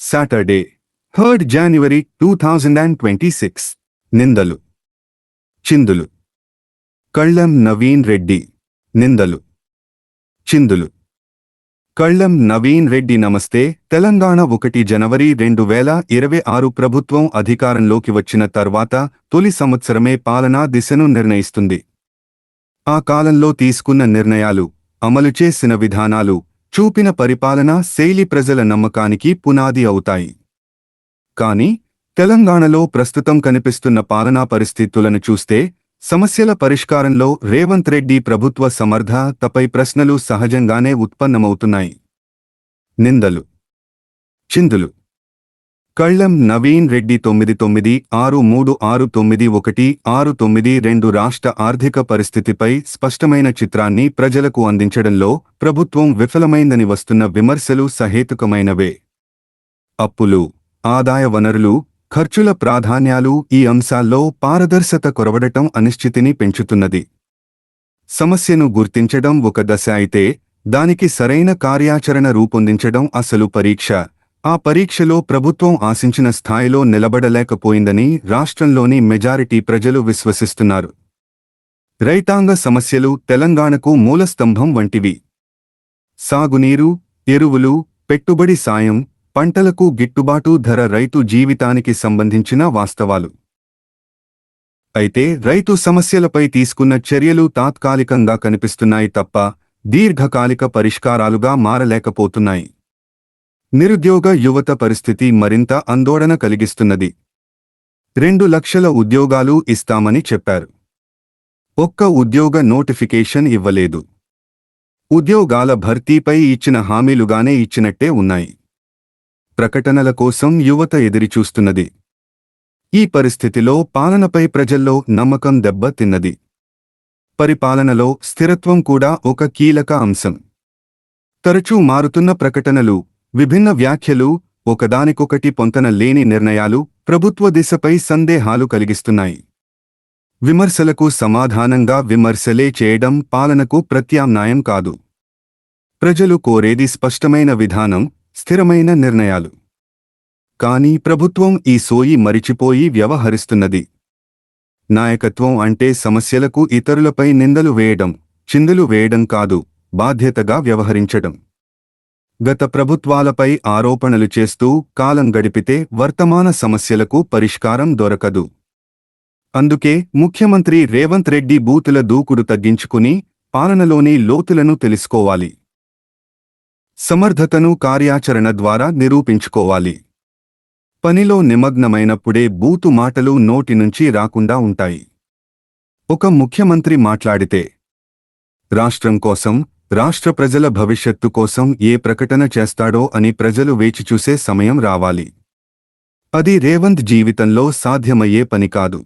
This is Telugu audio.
Saturday third January two thousand and twenty six నిందలు చిందులు కళ్ళం నవీన్ రెడ్డి నిందలు చిందులు కళ్ళం నవీన్ రెడ్డి నమస్తే తెలంగాణ ఒకటి జనవరి రెండు వేల ఇరవై ఆరు ప్రభుత్వం అధికారంలోకి వచ్చిన తర్వాత తొలి సంవత్సరమే పాలనా దిశను నిర్ణయిస్తుంది. ఆ కాలంలో తీసుకున్న నిర్ణయాలు అమలు చేసిన విధానాలు చూపిన పరిపాలనా శైలి ప్రజల నమ్మకానికి పునాది అవుతాయి. కాని తెలంగాణలో ప్రస్తుతం కనిపిస్తున్న పాలనా పరిస్థితులను చూస్తే సమస్యల పరిష్కారంలో రేవంత్ రెడ్డి ప్రభుత్వ సమర్థతపై ప్రశ్నలు సహజంగానే ఉత్పన్నమవుతున్నాయి. నిందలు. చిందులు. కళ్ళం నవీన్ రెడ్డి తొమ్మిది తొమ్మిది ఆరు మూడు ఆరు తొమ్మిది ఒకటి ఆరు తొమ్మిది రెండు రాష్ట్ర ఆర్థిక పరిస్థితిపై స్పష్టమైన చిత్రాన్ని ప్రజలకు అందించడంలో ప్రభుత్వం విఫలమైందని వస్తున్న విమర్శలు సహేతుకమైనవే. అప్పులు ఆదాయ వనరులు ఖర్చుల ప్రాధాన్యాలు ఈ అంశాల్లో పారదర్శత కొరవడటం అనిశ్చితిని పెంచుతున్నది. సమస్యను గుర్తించడం ఒక దశ అయితే దానికి సరైన కార్యాచరణ రూపొందించడం అసలు పరీక్ష. ఆ పరీక్షలో ప్రభుత్వం ఆశించిన స్థాయిలో నిలబడలేకపోయిందని రాష్ట్రంలోని మెజారిటీ ప్రజలు విశ్వసిస్తున్నారు. రైతాంగ సమస్యలు తెలంగాణకు మూలస్తంభం వంటివి. సాగునీరు ఎరువులు పెట్టుబడి సాయం పంటలకు గిట్టుబాటు ధర రైతు జీవితానికి సంబంధించిన వాస్తవాలు. అయితే రైతు సమస్యలపై తీసుకున్న చర్యలు తాత్కాలికంగా కనిపిస్తున్నాయి తప్ప దీర్ఘకాలిక పరిష్కారాలుగా మారలేకపోతున్నాయి. నిరుద్యోగ యువత పరిస్థితి మరింత ఆందోళన కలిగిస్తున్నది. రెండు లక్షల ఉద్యోగాలు ఇస్తామని చెప్పారు. ఒక్క ఉద్యోగ నోటిఫికేషన్ ఇవ్వలేదు. ఉద్యోగాల భర్తీపై ఇచ్చిన హామీలుగానే ఇచ్చినట్టే ఉన్నాయి. ప్రకటనల కోసం యువత ఎదిరిచూస్తున్నది. ఈ పరిస్థితిలో పాలనపై ప్రజల్లో నమ్మకం దెబ్బతిన్నది పరిపాలనలో స్థిరత్వం కూడా ఒక కీలక అంశం. తరచూ మారుతున్న ప్రకటనలు విభిన్న వ్యాఖ్యలు ఒకదానికొకటి పొంతన లేని నిర్ణయాలు ప్రభుత్వ దిశపై సందేహాలు కలిగిస్తున్నాయి. విమర్శలకు సమాధానంగా విమర్శలే చేయడం పాలనకు ప్రత్యామ్నాయం కాదు. ప్రజలు కోరేది స్పష్టమైన విధానం స్థిరమైన నిర్ణయాలు. కానీ ప్రభుత్వం ఈ సోయి మరిచిపోయి వ్యవహరిస్తున్నది. నాయకత్వం అంటే సమస్యలకు ఇతరులపై నిందలు వేయడం చిందులు వేయడం కాదు బాధ్యతగా వ్యవహరించడం. గత ప్రభుత్వాలపై ఆరోపణలు చేస్తూ కాలం గడిపితే వర్తమాన సమస్యలకు పరిష్కారం దొరకదు. అందుకే ముఖ్యమంత్రి రేవంత్ రెడ్డి బూతుల దూకుడు తగ్గించుకుని పాలనలోని లోతులను తెలుసుకోవాలి. సమర్థతను కార్యాచరణ ద్వారా నిరూపించుకోవాలి. పనిలో నిమగ్నమైనప్పుడే బూతు మాటలు నోటి నుంచి రాకుండా ఉంటాయి. ఒక ముఖ్యమంత్రి మాట్లాడితే రాష్ట్రం కోసం రాష్ట్ర ప్రజల భవిష్యత్తు కోసం ఏ ప్రకటన చేస్తాడో అని ప్రజలు వేచిచూసే సమయం రావాలి. అది రేవంత్ జీవితంలో సాధ్యమయ్యే పని కాదు.